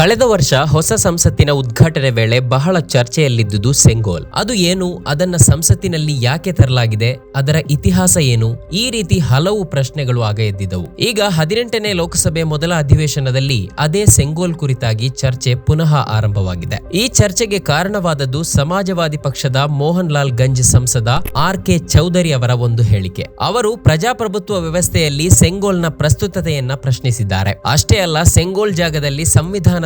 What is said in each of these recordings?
ಕಳೆದ ವರ್ಷ ಹೊಸ ಸಂಸತ್ತಿನ ಉದ್ಘಾಟನೆ ವೇಳೆ ಬಹಳ ಚರ್ಚೆಯಲ್ಲಿದ್ದುದು ಸೆಂಗೋಲ್. ಅದು ಏನು? ಅದನ್ನ ಸಂಸತ್ತಿನಲ್ಲಿ ಯಾಕೆ ತರಲಾಗಿದೆ? ಅದರ ಇತಿಹಾಸ ಏನು? ಈ ರೀತಿ ಹಲವು ಪ್ರಶ್ನೆಗಳು ಆಗ ಎದ್ದಿದ್ದವು. ಈಗ ಹದಿನೆಂಟನೇ ಲೋಕಸಭೆ ಮೊದಲ ಅಧಿವೇಶನದಲ್ಲಿ ಅದೇ ಸೆಂಗೋಲ್ ಕುರಿತಾಗಿ ಚರ್ಚೆ ಪುನಃ ಆರಂಭವಾಗಿದೆ. ಈ ಚರ್ಚೆಗೆ ಕಾರಣವಾದದ್ದು ಸಮಾಜವಾದಿ ಪಕ್ಷದ ಮೋಹನ್ ಲಾಲ್ ಗಂಜ್ ಸಂಸದ ಆರ್ ಕೆ ಚೌಧರಿ ಅವರ ಒಂದು ಹೇಳಿಕೆ. ಅವರು ಪ್ರಜಾಪ್ರಭುತ್ವ ವ್ಯವಸ್ಥೆಯಲ್ಲಿ ಸೆಂಗೋಲ್ನ ಪ್ರಸ್ತುತತೆಯನ್ನ ಪ್ರಶ್ನಿಸಿದ್ದಾರೆ. ಅಷ್ಟೇ ಅಲ್ಲ, ಸೆಂಗೋಲ್ ಜಾಗದಲ್ಲಿ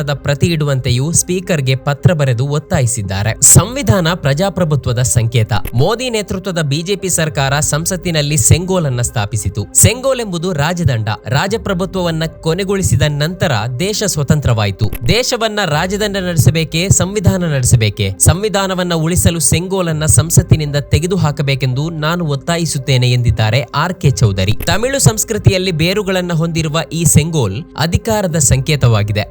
ಸಂವಿಧಾನದ ಪ್ರತಿ ಇಡುವಂತೆಯೂ ಸ್ಪೀಕರ್ಗೆ ಪತ್ರ ಬರೆದು ಒತ್ತಾಯಿಸಿದ್ದಾರೆ. ಸಂವಿಧಾನ ಪ್ರಜಾಪ್ರಭುತ್ವದ ಸಂಕೇತ. ಮೋದಿ ನೇತೃತ್ವದ ಬಿಜೆಪಿ ಸರ್ಕಾರ ಸಂಸತ್ತಿನಲ್ಲಿ ಸೆಂಗೋಲ್ ಅನ್ನ ಸ್ಥಾಪಿಸಿತು. ಸೆಂಗೋಲ್ ಎಂಬುದು ರಾಜದಂಡ. ರಾಜಪ್ರಭುತ್ವವನ್ನ ಕೊನೆಗೊಳಿಸಿದ ನಂತರ ದೇಶ ಸ್ವತಂತ್ರವಾಯಿತು. ದೇಶವನ್ನ ರಾಜದಂಡ ನಡೆಸಬೇಕೆ, ಸಂವಿಧಾನ ನಡೆಸಬೇಕೆ? ಸಂವಿಧಾನವನ್ನ ಉಳಿಸಲು ಸೆಂಗೋಲ್ ಅನ್ನ ಸಂಸತ್ತಿನಿಂದ ತೆಗೆದುಹಾಕಬೇಕೆಂದು ನಾನು ಒತ್ತಾಯಿಸುತ್ತೇನೆ ಎಂದಿದ್ದಾರೆ ಆರ್ ಕೆ ಚೌಧರಿ. ತಮಿಳು ಸಂಸ್ಕೃತಿಯಲ್ಲಿ ಬೇರುಗಳನ್ನ ಹೊಂದಿರುವ ಈ ಸೆಂಗೋಲ್ ಅಧಿಕಾರದ ಸಂಕೇತವಾಗಿದೆ.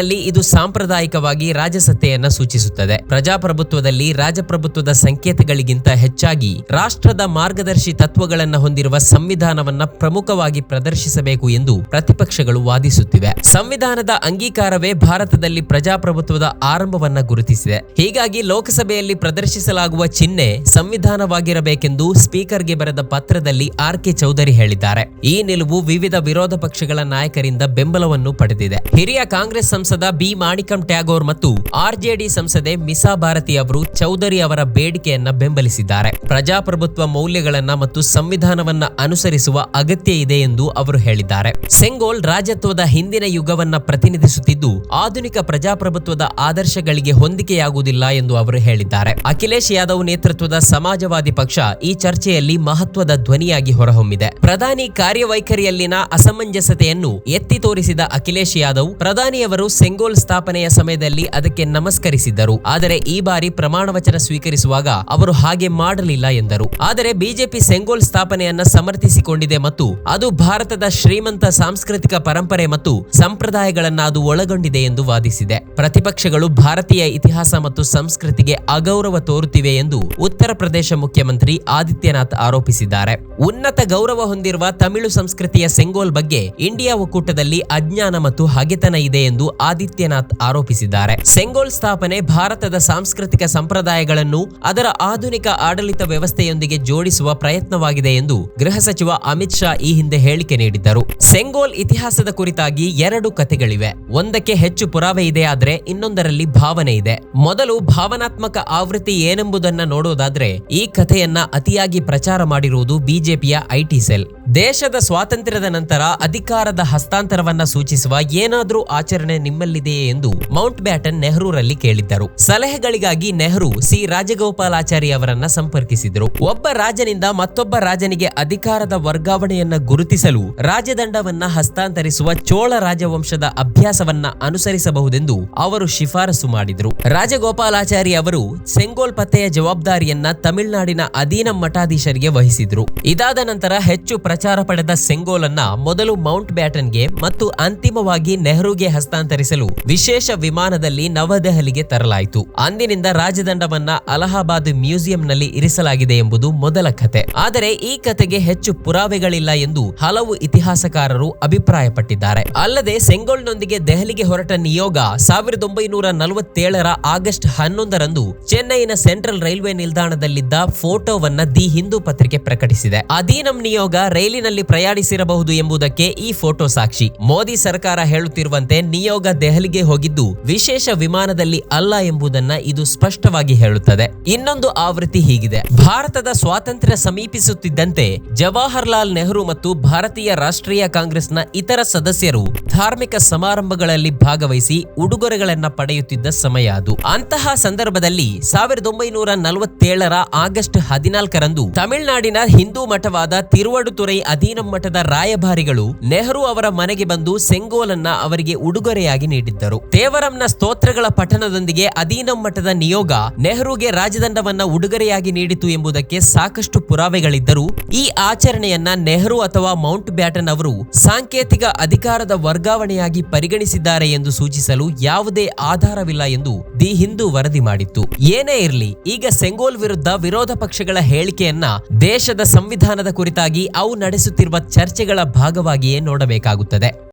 ತಮಿಳುನಾಡಿನಲ್ಲಿ ಇದು ಸಾಂಪ್ರದಾಯಿಕವಾಗಿ ರಾಜಸತ್ತೆಯನ್ನ ಸೂಚಿಸುತ್ತದೆ. ಪ್ರಜಾಪ್ರಭುತ್ವದಲ್ಲಿ ರಾಜಪ್ರಭುತ್ವದ ಸಂಕೇತಗಳಿಗಿಂತ ಹೆಚ್ಚಾಗಿ ರಾಷ್ಟ್ರದ ಮಾರ್ಗದರ್ಶಿ ತತ್ವಗಳನ್ನ ಹೊಂದಿರುವ ಸಂವಿಧಾನವನ್ನ ಪ್ರಮುಖವಾಗಿ ಪ್ರದರ್ಶಿಸಬೇಕು ಎಂದು ಪ್ರತಿಪಕ್ಷಗಳು ವಾದಿಸುತ್ತಿವೆ. ಸಂವಿಧಾನದ ಅಂಗೀಕಾರವೇ ಭಾರತದಲ್ಲಿ ಪ್ರಜಾಪ್ರಭುತ್ವದ ಆರಂಭವನ್ನ ಗುರುತಿಸಿದೆ. ಹೀಗಾಗಿ ಲೋಕಸಭೆಯಲ್ಲಿ ಪ್ರದರ್ಶಿಸಲಾಗುವ ಚಿಹ್ನೆ ಸಂವಿಧಾನವಾಗಿರಬೇಕೆಂದು ಸ್ಪೀಕರ್ಗೆ ಬರೆದ ಪತ್ರದಲ್ಲಿ ಆರ್ ಕೆ ಚೌಧರಿ ಹೇಳಿದ್ದಾರೆ. ಈ ನಿಲುವು ವಿವಿಧ ವಿರೋಧ ಪಕ್ಷಗಳ ನಾಯಕರಿಂದ ಬೆಂಬಲವನ್ನು ಪಡೆದಿದೆ. ಹಿರಿಯ ಕಾಂಗ್ರೆಸ್ ಬಿ ಮಾಣಿಕಂ ಟ್ಯಾಗೋರ್ ಮತ್ತು ಆರ್ಜೆಡಿ ಸಂಸದೆ ಮಿಸಾ ಭಾರತಿ ಅವರು ಚೌಧರಿ ಅವರ ಬೇಡಿಕೆಯನ್ನ ಬೆಂಬಲಿಸಿದ್ದಾರೆ. ಪ್ರಜಾಪ್ರಭುತ್ವ ಮೌಲ್ಯಗಳನ್ನ ಮತ್ತು ಸಂವಿಧಾನವನ್ನ ಅನುಸರಿಸುವ ಅಗತ್ಯ ಇದೆ ಎಂದು ಅವರು ಹೇಳಿದ್ದಾರೆ. ಸೆಂಗೋಲ್ ರಾಜತ್ವದ ಹಿಂದಿನ ಯುಗವನ್ನ ಪ್ರತಿನಿಧಿಸುತ್ತಿದ್ದು, ಆಧುನಿಕ ಪ್ರಜಾಪ್ರಭುತ್ವದ ಆದರ್ಶಗಳಿಗೆ ಹೊಂದಿಕೆಯಾಗುವುದಿಲ್ಲ ಎಂದು ಅವರು ಹೇಳಿದ್ದಾರೆ. ಅಖಿಲೇಶ್ ಯಾದವ್ ನೇತೃತ್ವದ ಸಮಾಜವಾದಿ ಪಕ್ಷ ಈ ಚರ್ಚೆಯಲ್ಲಿ ಮಹತ್ವದ ಧ್ವನಿಯಾಗಿ ಹೊರಹೊಮ್ಮಿದೆ. ಪ್ರಧಾನಿ ಕಾರ್ಯವೈಖರಿಯಲ್ಲಿನ ಅಸಮಂಜಸತೆಯನ್ನು ಎತ್ತಿ ತೋರಿಸಿದ ಅಖಿಲೇಶ್ ಯಾದವ್, ಪ್ರಧಾನಿಯವರು ಸೆಂಗೋಲ್ ಸ್ಥಾಪನೆಯ ಸಮಯದಲ್ಲಿ ಅದಕ್ಕೆ ನಮಸ್ಕರಿಸಿದ್ದರು. ಆದರೆ ಈ ಬಾರಿ ಪ್ರಮಾಣ ವಚನ ಸ್ವೀಕರಿಸುವಾಗ ಅವರು ಹಾಗೆ ಮಾಡಲಿಲ್ಲ ಎಂದರು. ಆದರೆ ಬಿಜೆಪಿ ಸೆಂಗೋಲ್ ಸ್ಥಾಪನೆಯನ್ನ ಸಮರ್ಥಿಸಿಕೊಂಡಿದೆ ಮತ್ತು ಅದು ಭಾರತದ ಶ್ರೀಮಂತ ಸಾಂಸ್ಕೃತಿಕ ಪರಂಪರೆ ಮತ್ತು ಸಂಪ್ರದಾಯಗಳನ್ನ ಅದು ಒಳಗೊಂಡಿದೆ ಎಂದು ವಾದಿಸಿದೆ. ಪ್ರತಿಪಕ್ಷಗಳು ಭಾರತೀಯ ಇತಿಹಾಸ ಮತ್ತು ಸಂಸ್ಕೃತಿಗೆ ಅಗೌರವ ತೋರುತ್ತಿವೆ ಎಂದು ಉತ್ತರ ಪ್ರದೇಶ ಮುಖ್ಯಮಂತ್ರಿ ಆದಿತ್ಯನಾಥ್ ಆರೋಪಿಸಿದ್ದಾರೆ. ಉನ್ನತ ಗೌರವ ಹೊಂದಿರುವ ತಮಿಳು ಸಂಸ್ಕೃತಿಯ ಸೆಂಗೋಲ್ ಬಗ್ಗೆ ಇಂಡಿಯಾ ಒಕ್ಕೂಟದಲ್ಲಿ ಅಜ್ಞಾನ ಮತ್ತು ಹಗೆತನ ಇದೆ ಎಂದು ಆದಿತ್ಯನಾಥ್ ಆರೋಪಿಸಿದ್ದಾರೆ. ಸೆಂಗೋಲ್ ಸ್ಥಾಪನೆ ಭಾರತದ ಸಾಂಸ್ಕೃತಿಕ ಸಂಪ್ರದಾಯಗಳನ್ನು ಅದರ ಆಧುನಿಕ ಆಡಳಿತ ವ್ಯವಸ್ಥೆಯೊಂದಿಗೆ ಜೋಡಿಸುವ ಪ್ರಯತ್ನವಾಗಿದೆ ಎಂದು ಗೃಹ ಸಚಿವ ಅಮಿತ್ ಶಾ ಈ ಹಿಂದೆ ಹೇಳಿಕೆ ನೀಡಿದ್ದರು. ಸೆಂಗೋಲ್ ಇತಿಹಾಸದ ಕುರಿತಾಗಿ ಎರಡು ಕಥೆಗಳಿವೆ. ಒಂದಕ್ಕೆ ಹೆಚ್ಚು ಪುರಾವೆ ಇದೆ, ಆದ್ರೆ ಇನ್ನೊಂದರಲ್ಲಿ ಭಾವನೆ ಇದೆ. ಮೊದಲು ಭಾವನಾತ್ಮಕ ಆವೃತ್ತಿ ಏನೆಂಬುದನ್ನ ನೋಡೋದಾದ್ರೆ ಈ ಕಥೆಯನ್ನ ಅತಿಯಾಗಿ ಪ್ರಚಾರ ಮಾಡಿರುವುದು ಬಿಜೆಪಿಯ ಐಟಿ ಸೆಲ್. ದೇಶದ ಸ್ವಾತಂತ್ರ್ಯದ ನಂತರ ಅಧಿಕಾರದ ಹಸ್ತಾಂತರವನ್ನ ಸೂಚಿಸುವ ಏನಾದರೂ ಆಚರಣೆ ನಿಮ್ಮಲ್ಲಿದೆಯೇ ಎಂದು ಮೌಂಟ್ ಬ್ಯಾಟನ್ ನೆಹರೂರಲ್ಲಿ ಕೇಳಿದ್ದರು. ಸಲಹೆಗಳಿಗಾಗಿ ನೆಹರು ಸಿ. ರಾಜಗೋಪಾಲಾಚಾರಿ ಅವರನ್ನ ಸಂಪರ್ಕಿಸಿದರು. ಒಬ್ಬ ರಾಜನಿಂದ ಮತ್ತೊಬ್ಬ ರಾಜನಿಗೆ ಅಧಿಕಾರದ ವರ್ಗಾವಣೆಯನ್ನ ಗುರುತಿಸಲು ರಾಜದಂಡವನ್ನ ಹಸ್ತಾಂತರಿಸುವ ಚೋಳ ರಾಜವಂಶದ ಅಭ್ಯಾಸವನ್ನ ಅನುಸರಿಸಬಹುದೆಂದು ಅವರು ಶಿಫಾರಸು ಮಾಡಿದರು. ರಾಜಗೋಪಾಲಾಚಾರಿ ಅವರು ಸೆಂಗೋಲ್ ಪತ್ತೆಯ ಜವಾಬ್ದಾರಿಯನ್ನ ತಮಿಳುನಾಡಿನ ಅಧೀನ ಮಠಾಧೀಶರಿಗೆ ವಹಿಸಿದ್ರು. ಇದಾದ ನಂತರ ಹೆಚ್ಚು ಪ್ರಚಾರ ಪಡೆದ ಸೆಂಗೋಲನ್ನ ಮೊದಲು ಮೌಂಟ್ ಬ್ಯಾಟನ್ಗೆ ಮತ್ತು ಅಂತಿಮವಾಗಿ ನೆಹರುಗೆ ಹಸ್ತಾಂತರಿಸಲು ವಿಶೇಷ ವಿಮಾನದಲ್ಲಿ ನವದೆಹಲಿಗೆ ತರಲಾಯಿತು. ಅಂದಿನಿಂದ ರಾಜದಂಡವನ್ನ ಅಲಹಾಬಾದ್ ಮ್ಯೂಸಿಯಂನಲ್ಲಿ ಇರಿಸಲಾಗಿದೆ ಎಂಬುದು ಮೊದಲ ಕತೆ. ಆದರೆ ಈ ಕತೆಗೆ ಹೆಚ್ಚು ಪುರಾವೆಗಳಿಲ್ಲ ಎಂದು ಹಲವು ಇತಿಹಾಸಕಾರರು ಅಭಿಪ್ರಾಯಪಟ್ಟಿದ್ದಾರೆ. ಅಲ್ಲದೆ ಸೆಂಗೋಲ್ನೊಂದಿಗೆ ದೆಹಲಿಗೆ ಹೊರಟ ನಿಯೋಗ ಸಾವಿರದ ಒಂಬೈನೂರ ನಲವತ್ತೇಳರ ಆಗಸ್ಟ್ ಹನ್ನೊಂದರಂದು ಚೆನ್ನೈನ ಸೆಂಟ್ರಲ್ ರೈಲ್ವೆ ನಿಲ್ದಾಣದಲ್ಲಿದ್ದ ಫೋಟೋವನ್ನ ದಿ ಹಿಂದೂ ಪತ್ರಿಕೆ ಪ್ರಕಟಿಸಿದೆ. ಅಧೀನಂ ನಿಯೋಗ ರೈಲಿನಲ್ಲಿ ಪ್ರಯಾಣಿಸಿರಬಹುದು ಎಂಬುದಕ್ಕೆ ಈ ಫೋಟೋ ಸಾಕ್ಷಿ. ಮೋದಿ ಸರ್ಕಾರ ಹೇಳುತ್ತಿರುವಂತೆ ನಿಯೋಗ ದೆಹಲಿಗೆ ಹೋಗಿದ್ದು ವಿಶೇಷ ವಿಮಾನದಲ್ಲಿ ಅಲ್ಲ ಎಂಬುದನ್ನ ಇದು ಸ್ಪಷ್ಟವಾಗಿ ಹೇಳುತ್ತದೆ. ಇನ್ನೊಂದು ಆವೃತ್ತಿ ಹೀಗಿದೆ. ಭಾರತದ ಸ್ವಾತಂತ್ರ್ಯ ಸಮೀಪಿಸುತ್ತಿದ್ದಂತೆ ಜವಾಹರ್ಲಾಲ್ ನೆಹರು ಮತ್ತು ಭಾರತೀಯ ರಾಷ್ಟ್ರೀಯ ಕಾಂಗ್ರೆಸ್ನ ಇತರ ಸದಸ್ಯರು ಧಾರ್ಮಿಕ ಸಮಾರಂಭಗಳಲ್ಲಿ ಭಾಗವಹಿಸಿ ಉಡುಗೊರೆಗಳನ್ನ ಪಡೆಯುತ್ತಿದ್ದ ಸಮಯ ಅದು. ಅಂತಹ ಸಂದರ್ಭದಲ್ಲಿ ಸಾವಿರದ ಒಂಬೈನೂರ ನಲವತ್ತೇಳರ ಆಗಸ್ಟ್ ಹದಿನಾಲ್ಕರಂದು ತಮಿಳುನಾಡಿನ ಹಿಂದೂ ಮಠವಾದ ತಿರುವಡುತುರೈ ಅಧೀನ ಮಠದ ರಾಯಭಾರಿಗಳು ನೆಹರು ಅವರ ಮನೆಗೆ ಬಂದು ಸೆಂಗೋಲನ್ನ ಅವರಿಗೆ ಉಡುಗೊರೆಯಾಗಿ ನೀಡಿದ್ದರು. ದೇವರಂನ ಸ್ತೋತ್ರಗಳ ಪಠನದೊಂದಿಗೆ ಅಧೀನಂ ಮಠದ ನಿಯೋಗ ನೆಹರುಗೆ ರಾಜದಂಡವನ್ನ ಉಡುಗೊರೆಯಾಗಿ ನೀಡಿತು ಎಂಬುದಕ್ಕೆ ಸಾಕಷ್ಟು ಪುರಾವೆಗಳಿದ್ದರೂ, ಈ ಆಚರಣೆಯನ್ನ ನೆಹರು ಅಥವಾ ಮೌಂಟ್ ಬ್ಯಾಟನ್ ಅವರು ಸಾಂಕೇತಿಕ ಅಧಿಕಾರದ ವರ್ಗಾವಣೆಯಾಗಿ ಪರಿಗಣಿಸಿದ್ದಾರೆ ಎಂದು ಸೂಚಿಸಲು ಯಾವುದೇ ಆಧಾರವಿಲ್ಲ ಎಂದು ದಿ ಹಿಂದೂ ವರದಿ ಮಾಡಿತ್ತು. ಏನೇ ಇರಲಿ, ಈಗ ಸೆಂಗೋಲ್ ವಿರುದ್ಧ ವಿರೋಧ ಪಕ್ಷಗಳ ಹೇಳಿಕೆಯನ್ನ ದೇಶದ ಸಂವಿಧಾನದ ಕುರಿತಾಗಿ ಅವು ನಡೆಸುತ್ತಿರುವ ಚರ್ಚೆಗಳ ಭಾಗವಾಗಿಯೇ ನೋಡಬೇಕಾಗುತ್ತದೆ.